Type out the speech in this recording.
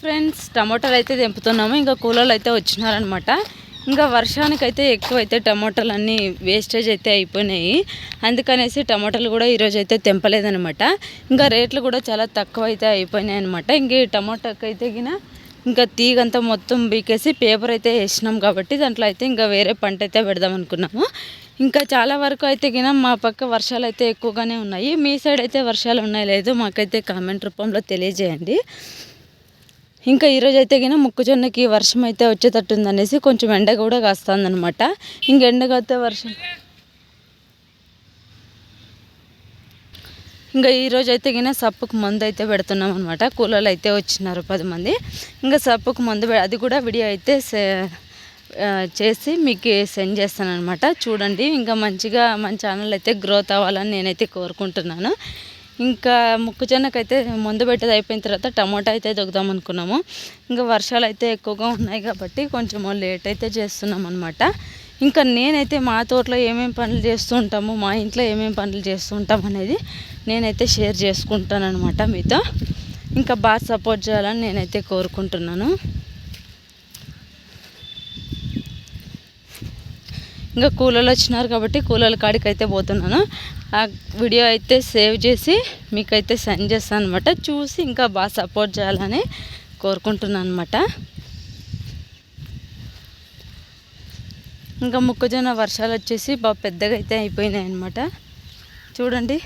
Friends టమాటాలు అయితే తెంపుతున్నాము. ఇంకా కూలర్లు అయితే వచ్చినారనమాట. ఇంకా వర్షానికైతే అయితే ఎక్కువైతే టమాటాలు అన్నీ వేస్టేజ్ అయితే అయిపోయినాయి. అందుకనేసి టమాటాలు కూడా ఈరోజు అయితే తెంపలేదనమాట. ఇంకా రేట్లు కూడా చాలా తక్కువ అయితే అయిపోయినాయి అనమాట. ఇంక ఈ టమాటాకి అయితే గిన ఇంకా తీగంతా మొత్తం బీకేసి పేపర్ అయితే వేసినాం కాబట్టి దాంట్లో అయితే ఇంకా వేరే పంట అయితే పెడదాం అనుకున్నాము. ఇంకా చాలా వరకు అయితే గిన మా పక్క వర్షాలు అయితే ఎక్కువగానే ఉన్నాయి. మీ సైడ్ అయితే వర్షాలు ఉన్నాయి లేదు? మాకైతే కామెంట్ రూపంలో తెలియజేయండి. ఇంకా ఈరోజు అయితే గిన మొక్కజొన్నకి వర్షం అయితే వచ్చేటట్టుంది అనేసి కొంచెం ఎండ కూడా కాస్తుంది అనమాట ఇంక ఎండ కాస్తే వర్షం. ఇంకా ఈరోజు అయితే గిన సప్పుకు మందు అయితే పెడుతున్నాం అనమాట కూలర్లు అయితే వచ్చినారు పది మంది. ఇంకా సప్పుకు మందు అది కూడా వీడియో అయితే సే- చేసి మీకు సెండ్ చేస్తాను అనమాట చూడండి ఇంకా మంచిగా మన ఛానల్ అయితే గ్రోత్ అవ్వాలని నేనైతే కోరుకుంటున్నాను. ఇంకా మొక్కజొన్నకైతే మందు పెట్టేది అయిపోయిన తర్వాత టమాటా అయితే దొగుదాం అనుకున్నాము. ఇంకా వర్షాలు అయితే ఎక్కువగా ఉన్నాయి కాబట్టి కొంచెం లేట్ అయితే చేస్తున్నాం అనమాట ఇంకా నేనైతే మా తోటలో ఏమేమి పనులు చేస్తూ ఉంటాము మా ఇంట్లో ఏమేమి పనులు చేస్తూ ఉంటాం అనేది నేనైతే షేర్ చేసుకుంటాను అనమాట మీతో. ఇంకా బాగా సపోర్ట్ చేయాలని నేనైతే కోరుకుంటున్నాను. ఇంకా కూలలు వచ్చినారు కాబట్టి కూలల కాడికి అయితే పోతున్నాను. ఆ వీడియో అయితే సేవ్ చేసి మీకైతే సెండ్ చేస్తాను అనమాట చూసి ఇంకా బాగా సపోర్ట్ చేయాలని కోరుకుంటున్నాను అనమాట ఇంకా మొక్కజొన్న వర్షాలు వచ్చేసి బాగా పెద్దగా అయితే అయిపోయినాయి అనమాట చూడండి.